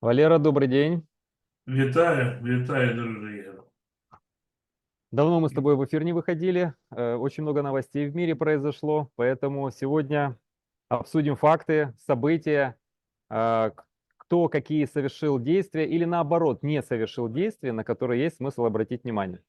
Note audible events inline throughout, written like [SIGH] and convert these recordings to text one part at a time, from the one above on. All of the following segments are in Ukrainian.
Валера, добрый день. Вітаю, вітаю, друже Ігор. Давно мы с тобой в эфир не выходили, э, очень много новостей в мире произошло, поэтому сегодня обсудим факты, события, а, к- кто какие совершил действия или наоборот не совершил действия, на которые есть смысл обратить внимание.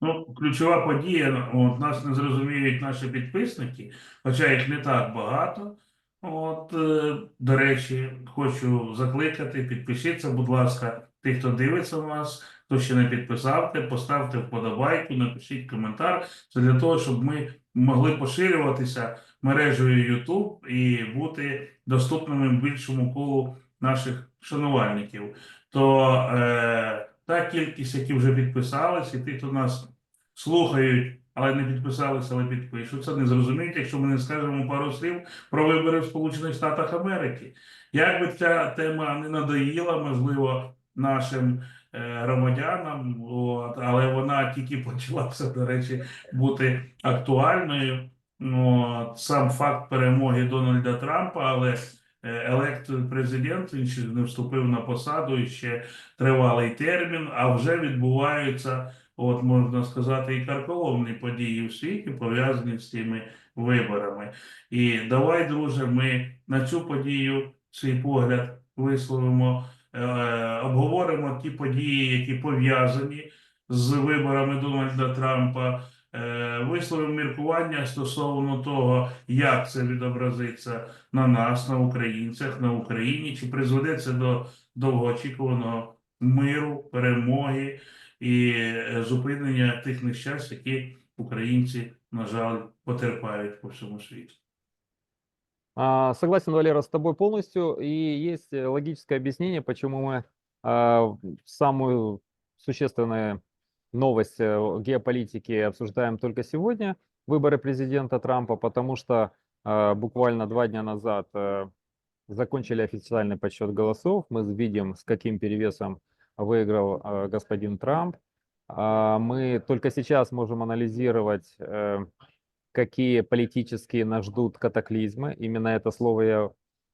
Ну, ключова подія, от, нас не зрозуміють наші підписники, хоча їх не так багато. От, е, до речі, хочу закликати, підпишіться, будь ласка, ті, хто дивиться нас, хто ще не підписавте, поставте вподобайку, напишіть коментар. Це для того, щоб ми могли поширюватися мережею YouTube і бути доступними більшому колу наших шанувальників. То е, та кількість, які вже підписались, і ті, хто нас слухають, але не підписалися, але підпишуться, не зрозуміють, якщо ми не скажемо пару слів про вибори в Сполучених Штатах Америки. Як би ця тема не надоїла, можливо, нашим е, громадянам, от, але вона тільки почалася, до речі, бути актуальною. От, сам факт перемоги Дональда Трампа, але е, елект президент він ще не вступив на посаду і ще тривалий термін, а вже відбуваються, от можна сказати, і карколомні події в світі, пов'язані з цими виборами. І давай, друже, ми на цю подію свій погляд висловимо, е, обговоримо ті події, які пов'язані з виборами Дональда Трампа. е, Висловимо міркування стосовно того, як це відобразиться на нас, на українцях, на Україні, чи призведе це до довгоочікуваного миру, перемоги і е, зупинення тих нещасть, які українці, на жаль, потерпають по всьому світу. А, Согласен, Валера, с тобой полностью, и есть э, логическое объяснение, почему мы а, самую существенную новость э, в геополитике обсуждаем только сегодня, выборы президента Трампа, потому что а, буквально два дня назад э, закончили официальный подсчет голосов, мы видим, с каким перевесом выиграл э, господин Трамп. А, Мы только сейчас можем анализировать э, какие политические нас ждут катаклизмы. Именно это слово я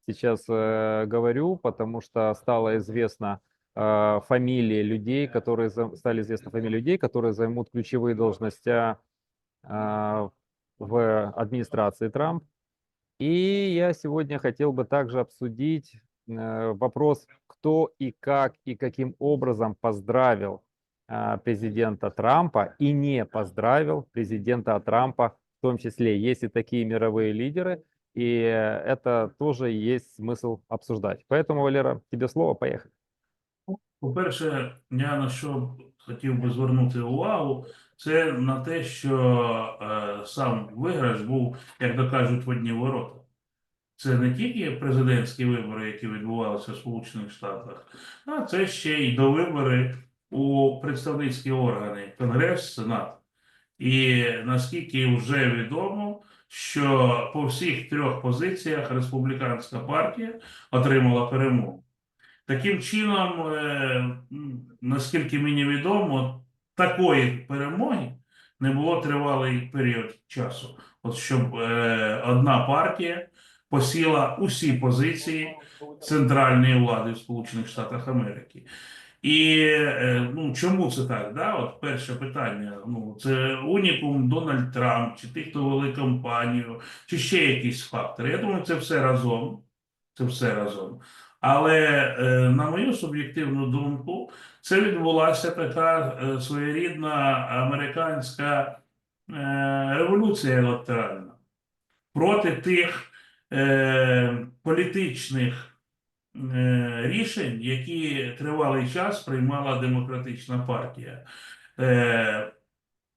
сейчас э, говорю, потому что стало известно фамилии людей, которые стали известны фамилии людей, которые займут ключевые должности в администрации Трамп. И я сегодня хотел бы также обсудить вопрос, кто и как и каким образом поздравил э, президента Трампа и не поздравил президента Трампа в том числе. Есть и такие мировые лидеры, и это тоже есть смысл обсуждать. Поэтому, Валера, тебе слово, поехали. По-перше, я на що хотів би звернути увагу, це на те, що е, сам виграш був, як то кажуть, в одні ворота. Це не тільки президентські вибори, які відбувалися в Сполучених Штатах, а це ще й довибори у представницькі органи Конгрес, Сенат. І наскільки вже відомо, що по всіх трьох позиціях республіканська партія отримала перемогу. Таким чином, е, наскільки мені відомо, такої перемоги не було тривалий період часу. От щоб е, одна партія посіла усі позиції центральної влади в Сполучених Штатах Америки. І е, ну, чому це так? Да? От перше питання. Ну, це унікум Дональд Трамп, чи ті, хто вели кампанію, чи ще якісь фактори. Я думаю, це все разом. Це все разом. Але е, на мою суб'єктивну думку, це відбулася така е, своєрідна американська революція електоральна проти тих е, політичних е, рішень, які тривалий час приймала демократична партія. Е,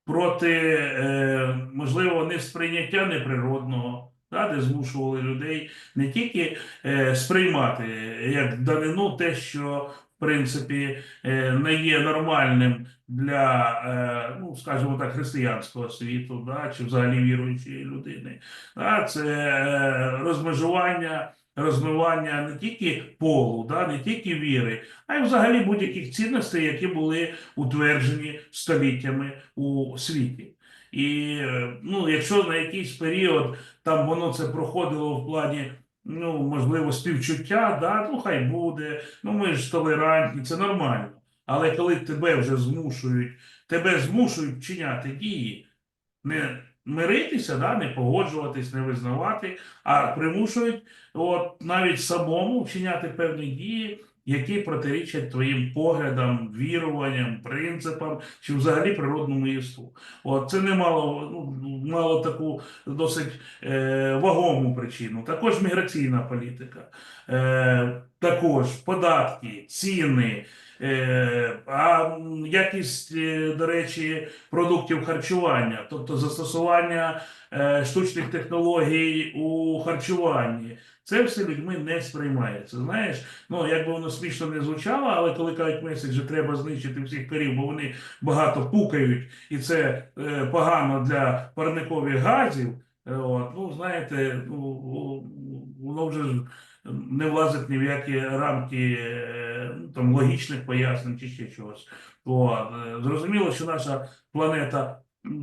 проти, е, можливо, несприйняття неприродного, да, де змушували людей не тільки сприймати як данину те, що принципі е, не є нормальним для, е, ну скажімо так, християнського світу, да, чи взагалі віруючої людини. Да, це е, розмежування. Розмивання не тільки полу, да, не тільки віри, а й взагалі будь-яких цінностей, які були утверджені століттями у світі. І ну, якщо на якийсь період там воно це проходило в плані ну, можливо, співчуття, да, ну хай буде, ну ми ж толерантні, це нормально. Але коли тебе вже змушують, тебе змушують вчиняти дії, не миритися, да, не погоджуватись, не визнавати, а примушують от, навіть самому вчиняти певні дії, які протирічать твоїм поглядам, віруванням, принципам чи взагалі природному єству. От це не мало, ну, мало таку досить е, вагому причину. Також міграційна політика, е, також податки, ціни. Е, а якість, е, до речі, продуктів харчування, тобто застосування е, штучних технологій у харчуванні, це все людьми не сприймається. Знаєш, ну як би воно смішно не звучало, але коли кажуть меседжі, треба знищити всіх корів, бо вони багато пукають, і це е, погано для парникових газів. е, От, ну, знаєте, ну, воно вже не влазить ні в які рамки е, там, логічних пояснень чи ще чогось. От. е, Зрозуміло, що наша планета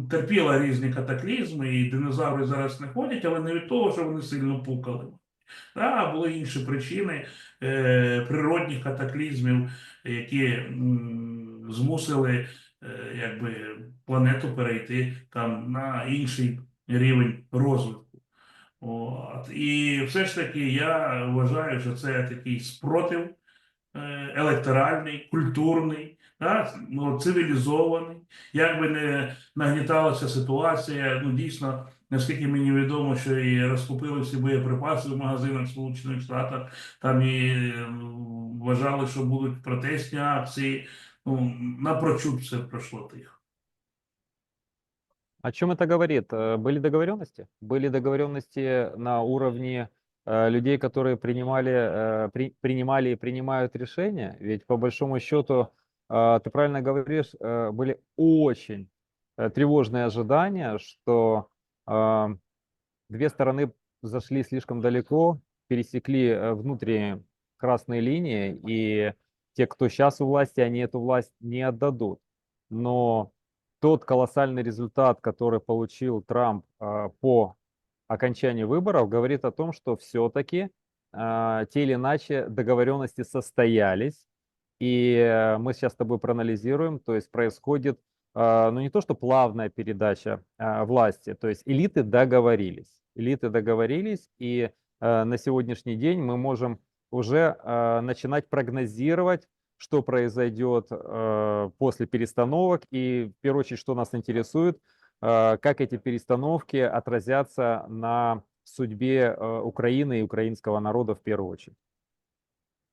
терпіла різні катаклізми, і динозаври зараз не ходять, але не від того, що вони сильно пукали. А були інші причини е, природних катаклізмів, які м, змусили е, якби, планету перейти там, на інший рівень розвитку. От. І все ж таки я вважаю, що це такий спротив е, електоральний, культурний, да, ну, цивілізований. Як би не нагніталася ситуація, ну дійсно, наскільки мені відомо, що і розкупили всі боєприпаси в магазинах Сполучених Штатів, там і е, вважали, що будуть протестні акції. Ну, напрочуд все пройшло тихо. О чем это говорит? Э, Были договоренности? Были договоренности на уровне э, людей, которые принимали, э, при- принимали и принимают решения? Ведь по большому счету, э, ты правильно говоришь, э, были очень э, тревожные ожидания, что э, две стороны зашли слишком далеко, пересекли э, внутренние красные линии, и те, кто сейчас у власти, они эту власть не отдадут. Но тот колоссальный результат, который получил Трамп а, по окончанию выборов, говорит о том, что все-таки те или иначе договоренности состоялись. И э, мы сейчас с тобой проанализируем, то есть происходит, а, ну не то, что плавная передача а, власти, то есть элиты договорились. Элиты договорились, и э, на сегодняшний день мы можем уже а, начинать прогнозировать, что произойдет после перестановок и, в первую очередь, что нас интересует, как эти перестановки отразятся на судьбе Украины и украинского народа в первую очередь.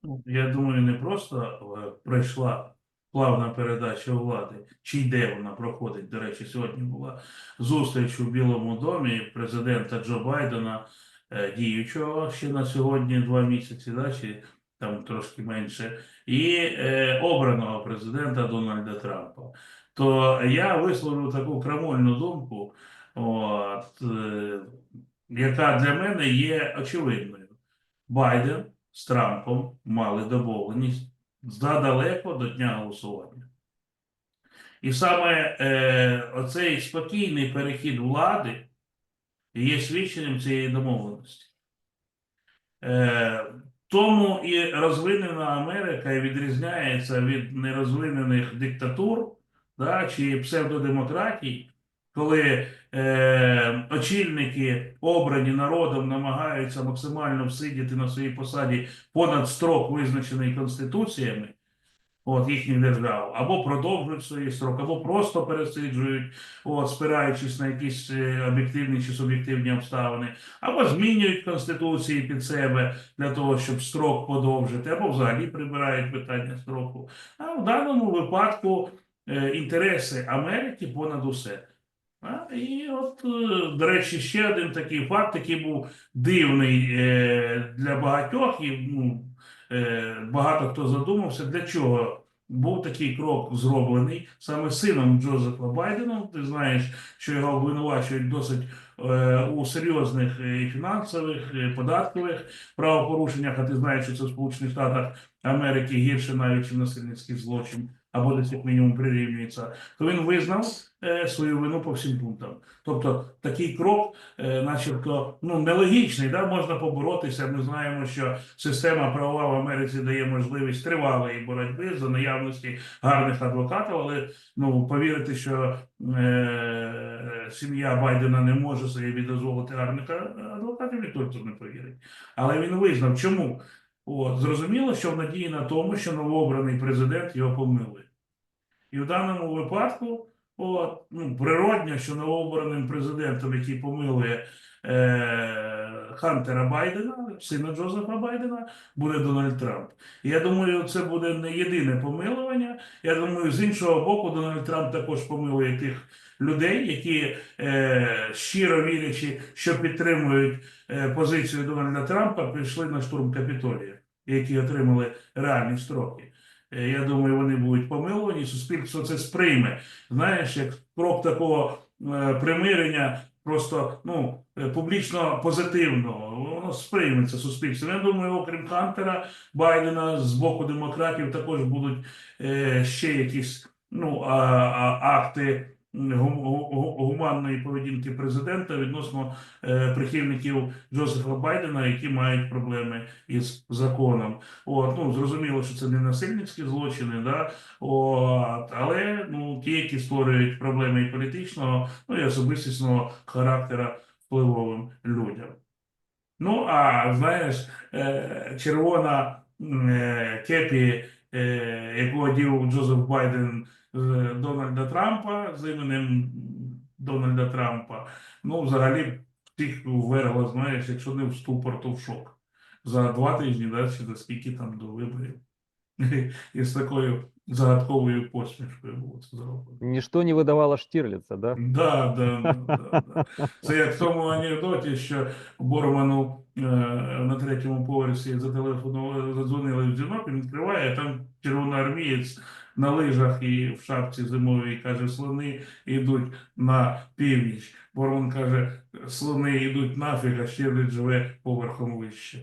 Ну, Я думаю, не просто пройшла плавна передача влади, чи йде вона проходить. До речі, сьогодні була зустріч у Білому домі президента Джо Байдена, е, діючого ще на сьогодні два місяці, да, чи там трошки менше, і е, обраного президента Дональда Трампа. То я висловлю таку крамольну думку, от, е, яка для мене є очевидною. Байден з Трампом мали домовленість задалеко до дня голосування. І саме е, оцей спокійний перехід влади є свідченням цієї домовленості. Е, тому і розвинена Америка відрізняється від нерозвинених диктатур да, чи псевдодемократій, коли е, очільники, обрані народом, намагаються максимально всидіти на своїй посаді понад строк, визначений конституціями от, їхніх держав, або продовжують свій строк, або просто пересиджують, от, спираючись на якісь е, об'єктивні чи суб'єктивні обставини, або змінюють конституції під себе для того, щоб строк подовжити, або взагалі прибирають питання строку. А в даному випадку е, інтереси Америки понад усе. І от, е, до речі, ще один такий факт, який був дивний е, для багатьох, і ну, е, багато хто задумався, для чого був такий крок зроблений саме сином Джозефа Байдена. Ти знаєш, що його обвинувачують досить у серйозних фінансових, податкових правопорушеннях, а ти знаєш, що це в Сполучених Штатах Америки гірше навіть, ніж насильницький злочин, або десь як мінімум прирівнюється, то він визнав е, свою вину по всім пунктам. Тобто такий крок, е, начебто, ну нелогічний, да, можна поборотися. Ми знаємо, що система правова в Америці дає можливість тривалої боротьби за наявності гарних адвокатів, але ну повірити, що е, сім'я Байдена не може собі дозволити гарних адвокатів, ніхто це не повірить. Але він визнав, чому? От, зрозуміло, що в надії на тому, що новообраний президент його помилує. І в даному випадку, от, ну, природньо, що новообраним президентом, який помилує е, Хантера Байдена, сина Джозефа Байдена, буде Дональд Трамп. Я думаю, це буде не єдине помилування. Я думаю, з іншого боку, Дональд Трамп також помилує тих людей, які е, щиро вірячи, що підтримують е, позицію Дональда Трампа, прийшли на штурм Капітолія, які отримали реальні строки. Е, Я думаю, вони будуть помилувані, суспільство це сприйме. Знаєш, як крок такого е, примирення, просто ну е, публічно позитивного, воно сприйметься суспільством. Я думаю, окрім Хантера Байдена з боку демократів також будуть ще якісь ну акти. Гуманної поведінки президента відносно е, прихильників Джозефа Байдена, які мають проблеми із законом. От, ну, зрозуміло, що це не насильницькі злочини, да? От, але ну, ті, які створюють проблеми і політичного, ну і особистісного характера впливовим людям. Ну, а знаєш, е, червона е, кепі, яку одів Джозеф Байден Дональда Трампа з іменем Дональда Трампа, ну, взагалі всіх ввергло, знаєш, якщо не в ступор, то в шок. За два тижні, да, чи за скільки там до виборів. [LAUGHS] І з такою загадковою посмішкою було це зроблено. Ничто не выдавало Штирлица, да? Да, да, да, да. Це як в тому анекдоті, що Борману е, на третьому поверсі зателефонували, задзвонили в дзвінок, він відкриває, а там червоноармієць на лижах і в шапці зимовій каже, слони йдуть на північ. Борман каже, слони йдуть нафіг, а Щирлиць живе поверхом вище.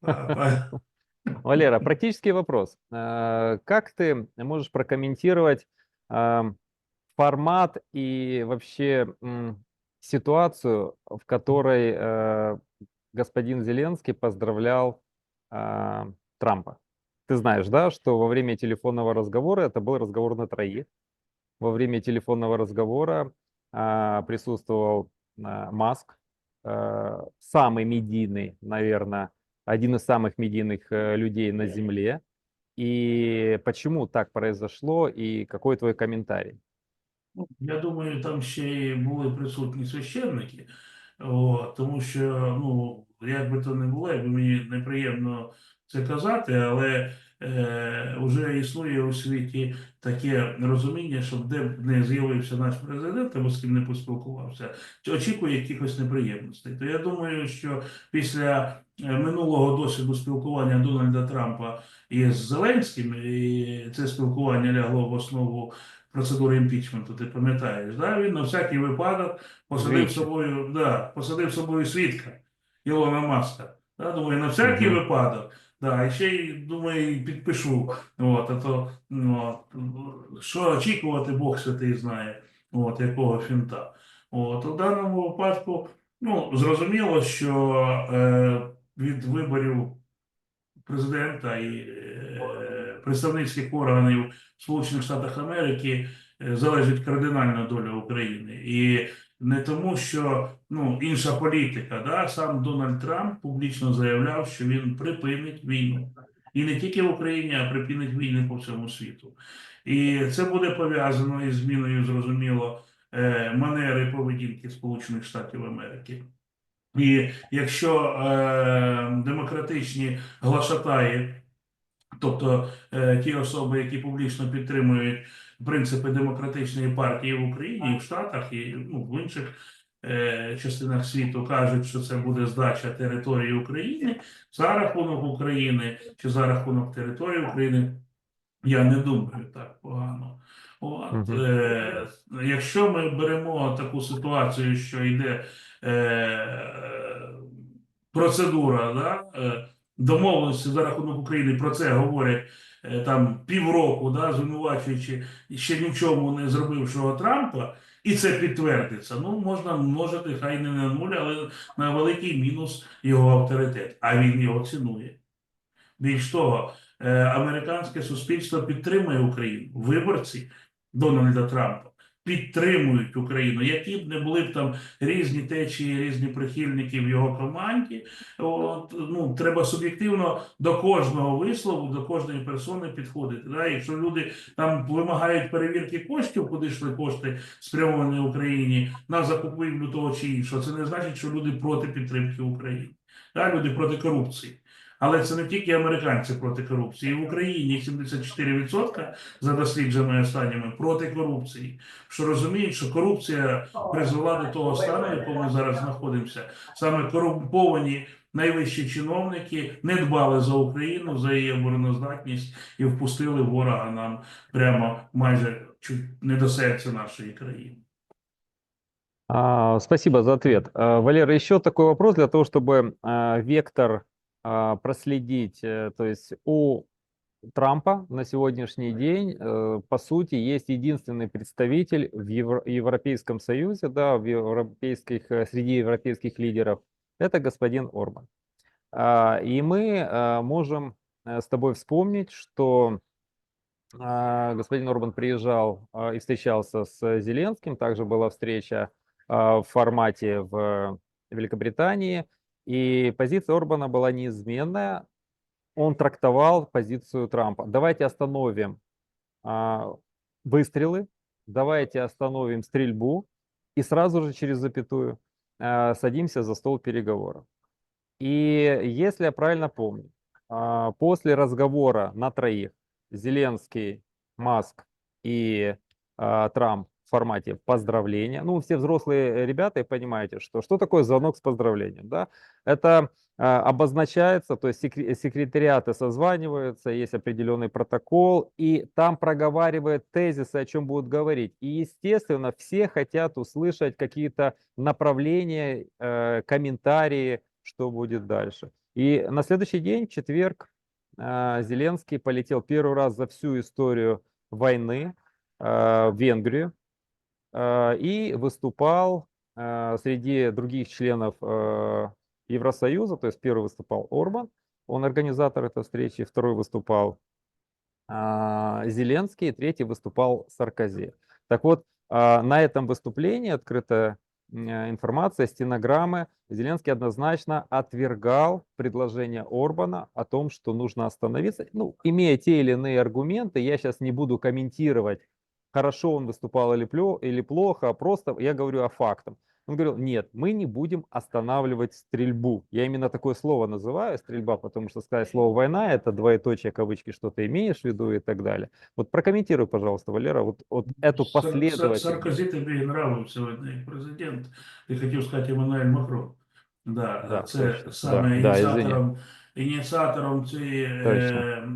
Та- та- Валера, практический вопрос. Э, Как ты можешь прокомментировать формат и вообще ситуацию, в которой э, господин Зеленский поздравлял а, Трампа? Ты знаешь, да, что во время телефонного разговора, это был разговор на троих, во время телефонного разговора а, присутствовал а, Маск, э, самый медийный, наверное, один из самых медийных э, людей на Земле. И почему так произошло, и какой твой комментарий? Ну, Я думаю, там ще й були присутні священники, о, тому що, ну, як би то не було, якби мені неприємно це казати, але е, вже існує у світі таке розуміння, що де б не з'явився наш президент або з ким не поспілкувався, очікує якихось неприємностей. То я думаю, що після е, минулого досвіду спілкування Дональда Трампа із Зеленським, і це спілкування лягло в основу процедури імпічменту, ти пам'ятаєш, да? він на всякий випадок посадив Двічі. собою, да, посадив собою свідка Ілона Маска. Да? Думаю, на всякий Мгм. випадок. Да, ще й думаю, підпишу. От, а то, ну, от, що очікувати, Бог святий знає, от, якого фінта. От, у даному випадку, ну, зрозуміло, що е, від виборів президента і е, представницьких органів Сполучених Штатах Америки залежить кардинальна доля України. І не тому, що ну, інша політика, да? сам Дональд Трамп публічно заявляв, що він припинить війну. І не тільки в Україні, а припинить війни по всьому світу. І це буде пов'язано із зміною, зрозуміло, е, манери поведінки Сполучених Штатів Америки. І якщо е, демократичні глашатаї, тобто е, ті особи, які публічно підтримують принципи демократичної партії в Україні, і в Штатах і ну, в інших е, частинах світу, кажуть, що це буде здача території України за рахунок України чи за рахунок території України, я не думаю так погано. От, е, якщо ми беремо таку ситуацію, що йде е, процедура да, е, домовленості за рахунок України, про це говорять там півроку, да, звинувачуючи ще нічому не зробившого Трампа, і це підтвердиться. Ну, можна множити, хай не на нуль, але на великий мінус його авторитет. А він його цінує. Більш того, е, американське суспільство підтримує Україну. Виборці Дональда Трампа підтримують Україну, які б не були б там різні течії, різні прихильники в його команді. От, ну, треба суб'єктивно до кожного вислову, до кожної персони підходити. Да? Якщо люди там вимагають перевірки коштів, куди йшли кошти спрямовані Україні на закупівлю того чи іншого, це не значить, що люди проти підтримки України. Да? Люди проти корупції. Але це не тільки американці проти корупції. В Україні 74% за дослідженнями останніми проти корупції. Що розуміють, що корупція призвела до того стану, в якому ми зараз знаходимося. Саме корумповані найвищі чиновники не дбали за Україну, за її обороноздатність і впустили ворога нам прямо майже чуть не до серця нашої країни. Спасибо за ответ. Валера, еще такой вопрос для того, чтобы вектор проследить. Э, То есть у Трампа на сегодняшний день, э, по сути, есть единственный представитель в Евро- Европейском Союзе, да, в европейских, э, среди европейских лидеров. Это господин Орбан. А, И мы а, можем с тобой вспомнить, что а, господин Орбан приезжал а, и встречался с Зеленским. Также была встреча а, в формате в Великобритании. И позиция Орбана была неизменная. Он трактовал позицию Трампа. Давайте остановим а, выстрелы, давайте остановим стрельбу и сразу же через запятую а, садимся за стол переговоров. И если я правильно помню, а, после разговора на троих Зеленский, Маск и а, Трамп формате поздравления. Ну, все взрослые ребята, понимаете, что что такое звонок с поздравлением, да? Это а, обозначается, то есть секре- секретариаты созваниваются, есть определенный протокол, и там проговаривают тезисы, о чем будут говорить. И, естественно, все хотят услышать какие-то направления, э, комментарии, что будет дальше. И на следующий день, четверг, а, Зеленский полетел первый раз за всю историю войны а, в Венгрию и выступал а, среди других членов а, Евросоюза, то есть первый выступал Орбан, он организатор этой встречи, второй выступал Зеленский, третий выступал Саркози. Так вот, на этом выступлении открытая э, информация, стенограммы, Зеленский однозначно отвергал предложение Орбана о том, что нужно остановиться. Ну, имея те или иные аргументы, я сейчас не буду комментировать, хорошо он выступал или, плё- или плохо, а просто я говорю о фактах. Он говорил, нет, мы не будем останавливать стрельбу. Я именно такое слово называю, стрельба, потому что сказать слово война, это двоеточие, кавычки, что ты имеешь в виду и так далее. Вот прокомментируй, пожалуйста, Валера, вот, вот эту Сар- Сар- последовательность. Саркозі тобі нравився видно, як президент. Ти хотів сказати Еммануель Макрон. Да, Да, це точно. саме Да, да, ініціатором, ініціатором цієї, е,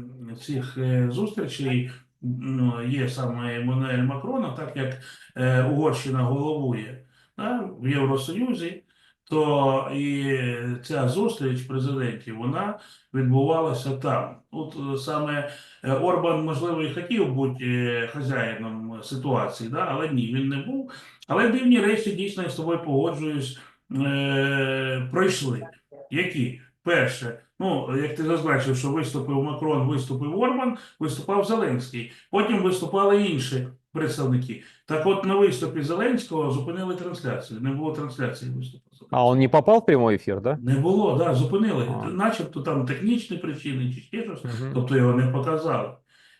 цих е, зустрічей ну, є саме Еммануель Макрон, так як е, Угорщина головує да, в Євросоюзі, то і ця зустріч президентів вона відбувалася там. От е, саме Е, Орбан, можливо, і хотів бути хазяїном ситуації, да? але ні, він не був. Але дивні речі дійсно я з тобою погоджуюсь, е, пройшли. Які? Перше, ну, як ти зазначив, що виступив Макрон, виступив Орбан, виступав Зеленський. Потім виступали інші представники. Так от на виступі Зеленського зупинили трансляцію. Не було трансляції виступу. А он не попал в прямой эфир, да? Не було, да, зупинили. А. Начебто там технічні причини чи ще щось. Мгм. Тобто його не показали.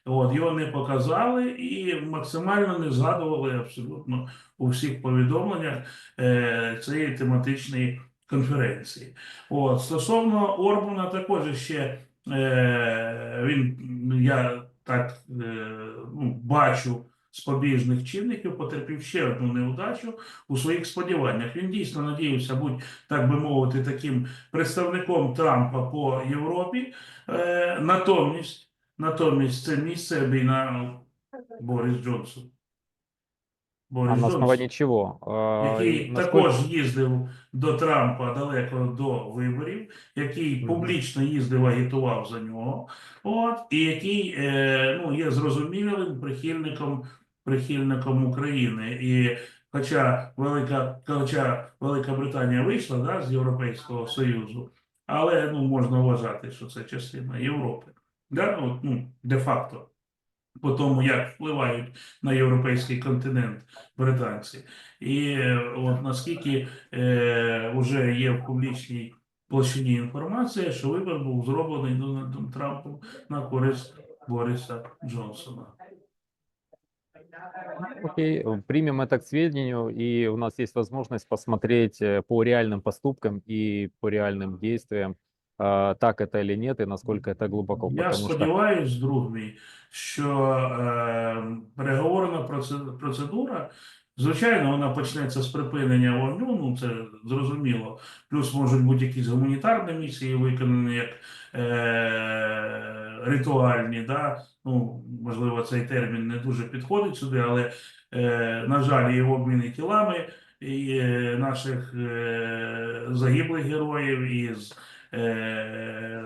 От, його не показали і максимально не згадували абсолютно у всіх повідомленнях е, цієї тематичної конференції. От, стосовно Орбана, також ще е, він, я так е, ну, бачу з побіжних чинників, потерпів ще одну неудачу у своїх сподіваннях. Він дійсно надіявся бути, так би мовити, таким представником Трампа по Європі. Е, натомість, натомість це місце обійняв Борис Джонсон. А на Джонсон. основании чего? Який насколько- також їздив до Трампа далеко до виборів, який публічно їздив, агітував за нього, от, і який е, ну, є зрозумілим прихильником, прихильником України. І хоча Велика, хоча Велика Британія вийшла да, з Європейського Союзу, але ну, можна вважати, що це частина Європи. Да? От, ну, де-факто По тому, як впливають на європейський континент британці. І е, от наскільки е, вже є в публічній площині інформація, що вибір був зроблений Дональдом Трампом на користь Бориса Джонсона. Окей, э, примем это к сведению, и у нас есть возможность посмотреть э, по реальным поступкам и по реальным действиям, а, так это или нет, и насколько это глубоко. Я сподіваюся, друг мій, що е, переговорна проце- процедура, звичайно, вона почнеться з припинення вогню, ну це зрозуміло. Плюс можуть бути якісь гуманітарні місії виконані як е, ритуальні. Да? Ну, можливо, цей термін не дуже підходить сюди, але, е, на жаль, є обміни тілами і е, наших е, загиблих героїв із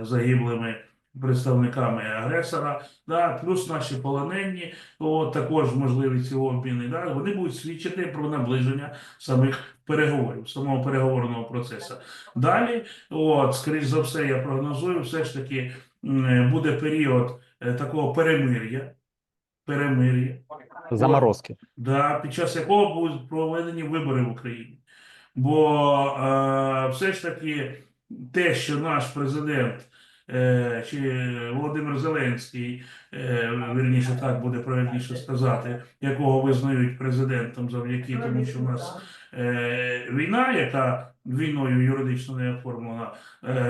загиблими представниками агресора, да, плюс наші полонені, от, також можливі ці обміни, да, вони будуть свідчити про наближення самих переговорів, самого переговорного процесу. Далі, от, скоріш за все, я прогнозую, все ж таки буде період е, такого перемир'я, перемир'я, заморозки. да, під час якого будуть проведені вибори в Україні. Бо е, все ж таки те, що наш президент е, чи Володимир Зеленський, е, вірніше так буде правильніше сказати, якого визнають президентом завдяки тому, що в нас е, війна, яка війною юридично не оформлена,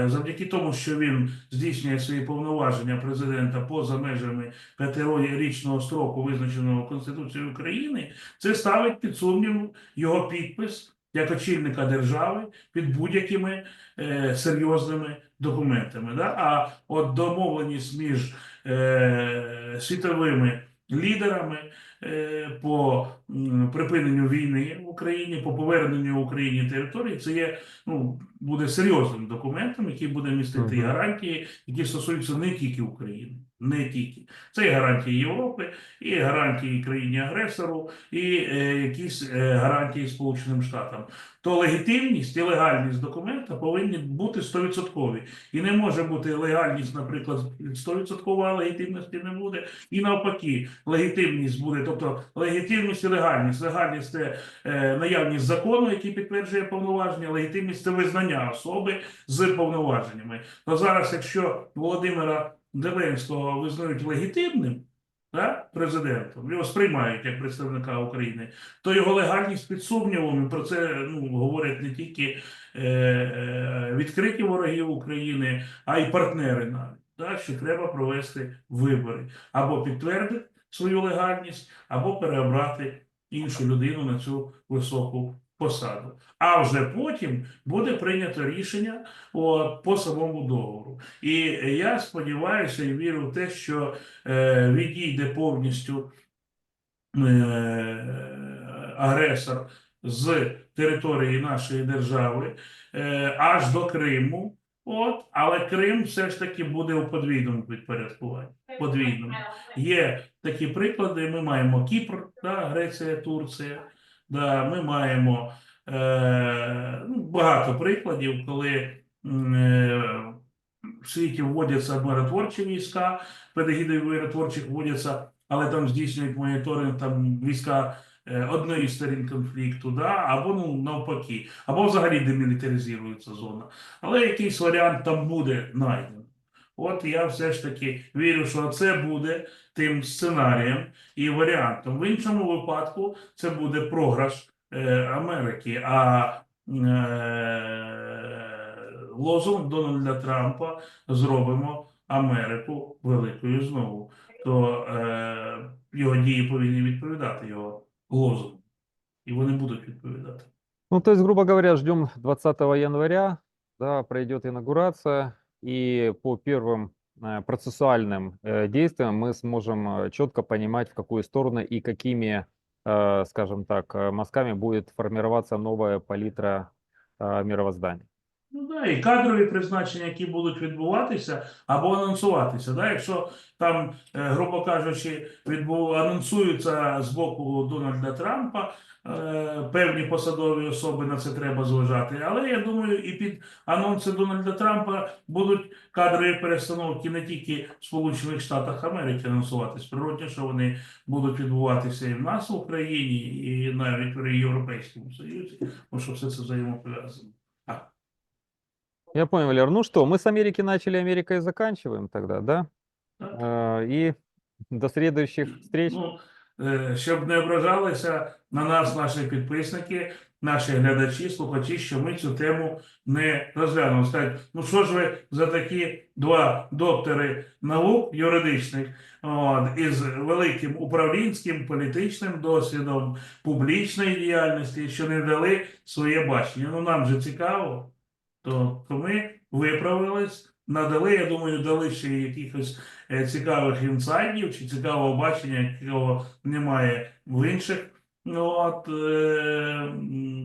завдяки тому, що він здійснює свої повноваження президента поза межами п'ятирічного строку, визначеного Конституцією України, це ставить під сумнів його підпис як очільника держави під будь-якими е, серйозними документами. Да? А от домовленість між е, світовими лідерами е, по м, припиненню війни в Україні, по поверненню Україні території, це є ну, буде серйозним документом, який буде містити Мгм. гарантії, які стосуються не тільки України, не тільки це і гарантії Європи, і гарантії країні-агресору, і е, якісь е, гарантії Сполученим Штатам. То легітимність і легальність документа повинні бути 100%. І не може бути легальність, наприклад, 100%, а легітимності не буде. І навпаки, легітимність буде, тобто легітимність і легальність. Легальність це е, наявність закону, який підтверджує повноваження, легітимність це визнання особи з повноваженнями. То зараз, якщо Володимира Зеленського визнають легітимним, да, президентом, його сприймають як представника України, то його легальність під сумнівом, і про це ну, говорять не тільки е, е, відкриті вороги України, а й партнери навіть, да, що треба провести вибори. Або підтвердити свою легальність, або переобрати іншу людину на цю високу посаду. А вже потім буде прийнято рішення по самому договору. І я сподіваюся і вірю в те, що е, відійде повністю е, агресор з території нашої держави е, аж до Криму. От, але Крим все ж таки буде у подвійному підпорядкуванні. Подвійному. Є такі приклади. Ми маємо Кіпр, да, Греція, Турція. Да, ми маємо е, ну, багато прикладів, коли е, в світі вводяться миротворчі війська, під егідою миротворчих вводяться, але там здійснюють моніторинг там війська е, одної з сторін конфлікту, да, або ну навпаки, або взагалі демілітаризується зона. Але якийсь варіант там буде знайдено. От я все ж таки вірю, що це буде тим сценарієм і варіантом. В іншому випадку це буде програш е, Америки. А е, лозунг Дональда Трампа зробимо Америку великою знову. То е, його дії повинні відповідати його лозунгу. І вони будуть відповідати. Ну, то есть, грубо говоря, ждем 20 января, да, пройдет инаугурация, и по первым э, процессуальным э, действиям мы сможем э, четко понимать, в какую сторону и какими скажем так, мазками будет формироваться новая палитра мировоздания. Ну да, і кадрові призначення, які будуть відбуватися або анонсуватися. Да? Якщо там, е, грубо кажучи, відбув, анонсуються з боку Дональда Трампа е, певні посадові особи, на це треба зважати. Але я думаю, і під анонси Дональда Трампа будуть кадрові перестановки не тільки в Сполучених Штатах Америки анонсуватись. Природно, що вони будуть відбуватися і в нас в Україні, і навіть в Європейському Союзі, тому що все це взаємопов'язано. Я понял, Валер. Ну что, мы с Америки начали, Америкой заканчиваем тогда, да? Так. Э, И до следующих встреч. Ну, е, щоб не ображалися на нас, наші підписники, наші глядачі, слухачі, що ми цю тему не розглянули. Скажуть, ну що ж ви за такі два доктори наук юридичних от, із великим управлінським політичним досвідом публічної діяльності, що не дали своє бачення. Ну нам же цікаво, то, то ми виправились. Надали, я думаю, дали ще якихось е, цікавих інсайдів чи цікавого бачення, якого немає в інших ну, от, е,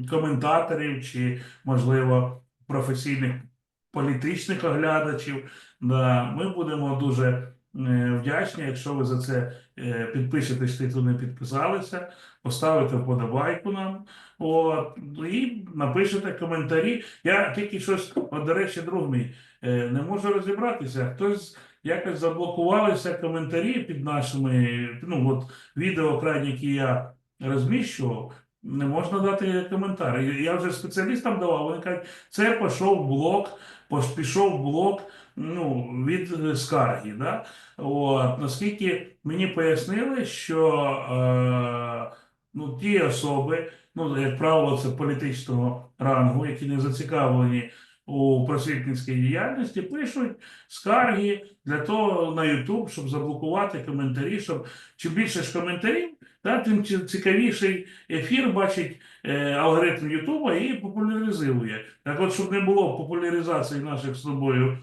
коментаторів чи, можливо, професійних політичних оглядачів. Да, ми будемо дуже вдячні, якщо ви за це е, підпишетесь, хто не підписалися, поставите вподобайку нам. От, і напишете коментарі. Я тільки щось, от, до речі, друг мій, е, не можу розібратися. Хтось якось заблокувалися коментарі під нашими, ну от відео крайні, які я розміщував, не можна дати коментарі. Я вже спеціалістам давав, вони кажуть, це пішов блок, пішов блок ну, від е, скарги. Да? От, наскільки мені пояснили, що е, ну, ті особи, ну, як правило, це політичного рангу, які не зацікавлені у просвітницькій діяльності, пишуть скарги для того на YouTube, щоб заблокувати коментарі, щоб чим більше ж коментарів, да, тим цікавіший ефір бачить е, алгоритм Ютуба і популяризує. Так от, щоб не було популяризації наших з тобою е,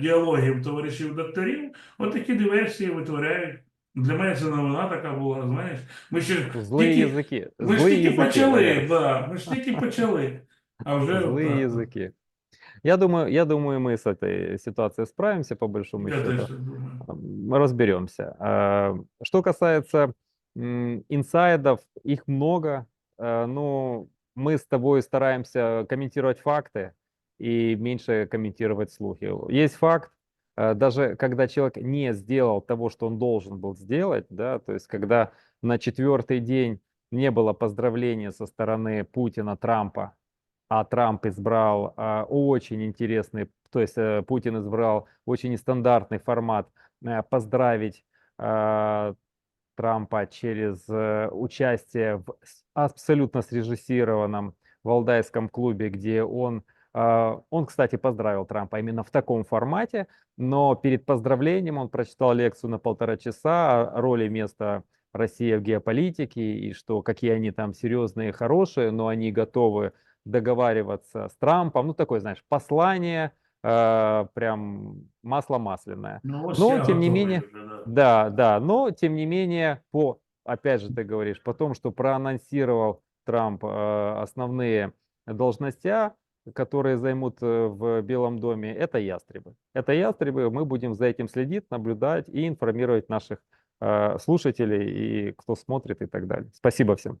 діалогів товаришів докторів, от такі диверсії витворяють. Для мене це новина така була, знаєш. Ми ще Злые тільки, языки. ми ж Злые тільки языки, почали, Валер. да, ми ж тільки почали. А вже Злые так. языки. Я думаю, я думаю, мы с этой ситуацией справимся по большому Я счету. теж так думаю. Мы разберемся. А, Что касается м, инсайдов, их много. А, Ну, мы с тобой стараемся комментировать факты и меньше комментировать слухи. Есть факт, а, даже когда человек не сделал того, что он должен был сделать, да, то есть когда на четвертый день не было поздравления со стороны Путина, Трампа, а Трамп избрал а, очень интересный, то есть э, Путин избрал очень нестандартный формат э, поздравить а, Трампа через э, участие в абсолютно срежиссированном Валдайском клубе, где он, а, он, кстати, поздравил Трампа именно в таком формате, но перед поздравлением он прочитал лекцию на полтора часа о роли места России в геополитике и что какие они там серьезные, хорошие, но они готовы договариваться с Трампом. Ну, такое, знаешь, послание, э, прям масло масляное. Ну, Но, я тем не менее, да. Да, но тем не менее, по, опять же, ты говоришь, по тому, что проанонсировал Трамп э, основные должности, которые займут э, в Белом доме, это ястребы. Это ястребы, мы будем за этим следить, наблюдать и информировать наших э, слушателей и кто смотрит и так далее. Спасибо всем.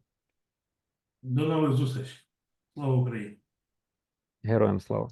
До нових зустрічей. Слава Україні! Героям слава.